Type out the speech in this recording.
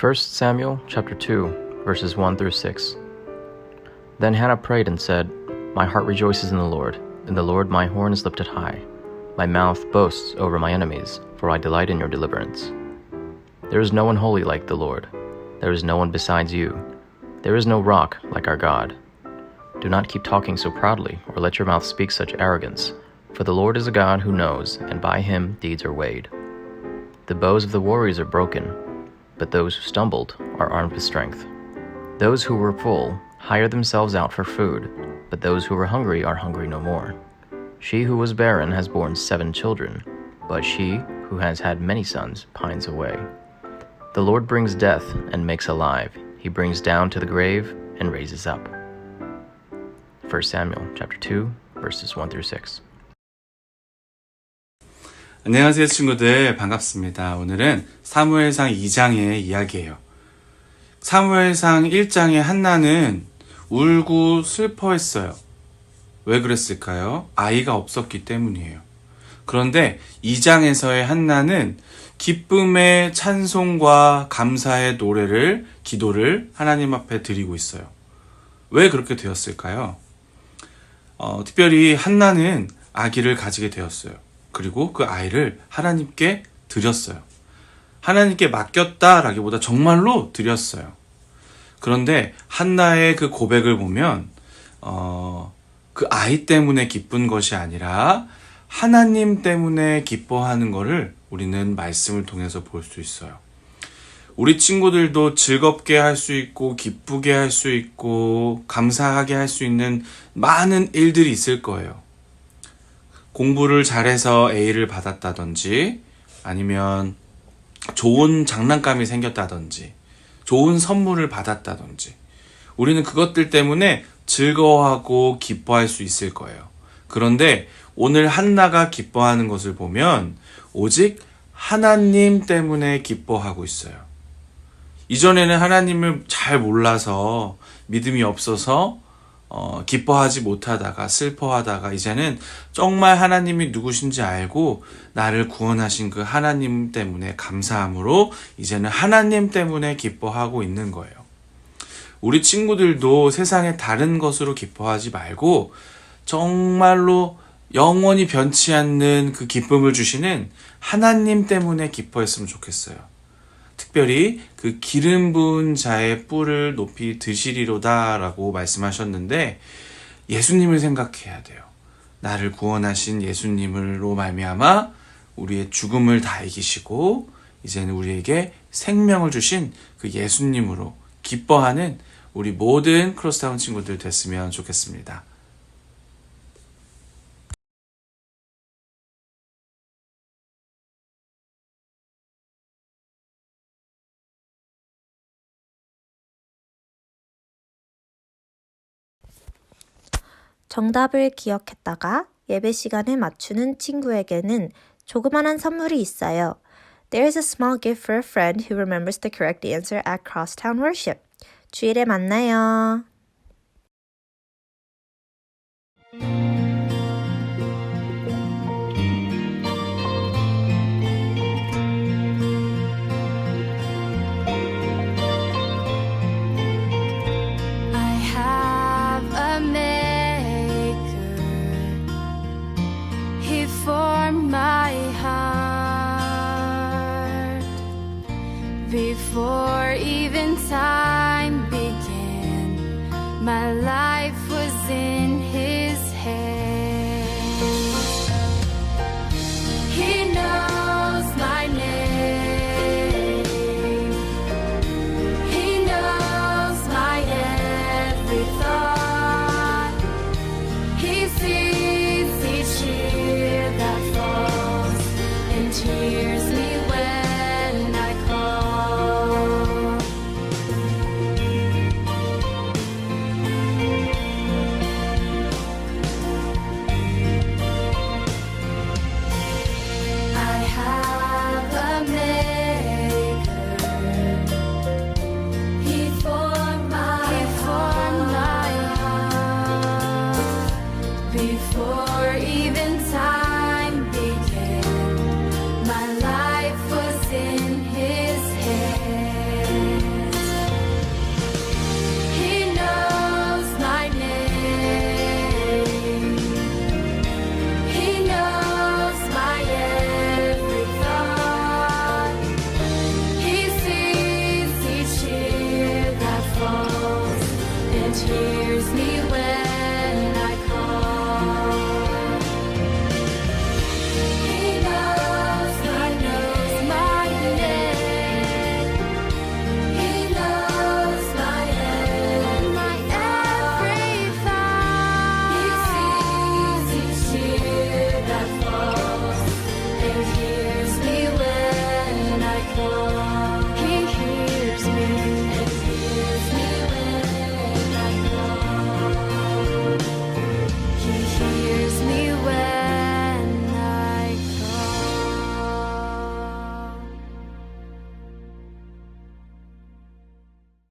1 Samuel chapter 2 verses 1 through 6. Then Hannah prayed and said, My heart rejoices in the Lord, in the Lord my horn is lifted high. My mouth boasts over my enemies, for I delight in your deliverance. There is no one holy like the Lord. There is no one besides you. There is no rock like our God. Do not keep talking so proudly, or let your mouth speak such arrogance, for the Lord is a God who knows, and by him deeds are weighed. The bows of the warriors are broken, but those who stumbled are armed with strength. Those who were full hire themselves out for food, but those who were hungry are hungry no more. She who was barren has borne seven children, but she who has had many sons pines away. The Lord brings death and makes alive. He brings down to the grave and raises up. 1 Samuel chapter 2 verses 1 through 6. 안녕하세요 친구들 반갑습니다. 오늘은 사무엘상 2장의 이야기예요. 사무엘상 1장의 한나는 울고 슬퍼했어요. 왜 그랬을까요? 아이가 없었기 때문이에요. 그런데 2장에서의 한나는 기쁨의 찬송과 감사의 노래를, 기도를 하나님 앞에 드리고 있어요. 왜 그렇게 되었을까요? 어, 특별히 한나는 아기를 가지게 되었어요. 그리고 그 아이를 하나님께 드렸어요. 하나님께 맡겼다라기보다 정말로 드렸어요. 그런데 한나의 그 고백을 보면 어, 그 아이 때문에 기쁜 것이 아니라 하나님 때문에 기뻐하는 것을 우리는 말씀을 통해서 볼 수 있어요. 우리 친구들도 즐겁게 할 수 있고 기쁘게 할 수 있고 감사하게 할 수 있는 많은 일들이 있을 거예요. 공부를 잘해서 A를 받았다든지 아니면 좋은 장난감이 생겼다든지 좋은 선물을 받았다든지 우리는 그것들 때문에 즐거워하고 기뻐할 수 있을 거예요. 그런데 오늘 한나가 기뻐하는 것을 보면 오직 하나님 때문에 기뻐하고 있어요. 이전에는 하나님을 잘 몰라서 믿음이 없어서 어, 기뻐하지 못하다가 슬퍼하다가 이제는 정말 하나님이 누구신지 알고 나를 구원하신 그 하나님 때문에 감사함으로 이제는 하나님 때문에 기뻐하고 있는 거예요. 우리 친구들도 세상의 다른 것으로 기뻐하지 말고 정말로 영원히 변치 않는 그 기쁨을 주시는 하나님 때문에 기뻐했으면 좋겠어요. 특별히 그 기름 부은 자의 뿔을 높이 드시리로다라고 말씀하셨는데 예수님을 생각해야 돼요. 나를 구원하신 예수님으로 말미암아 우리의 죽음을 다 이기시고 이제는 우리에게 생명을 주신 그 예수님으로 기뻐하는 우리 모든 크로스타운 친구들 됐으면 좋겠습니다. 정답을 기억했다가 예배 시간에 맞추는 친구에게는 조그만한 선물이 있어요. There's a small gift for a friend who remembers the correct answer at Crosstown Worship. 주일에 만나요. My life was in his hands.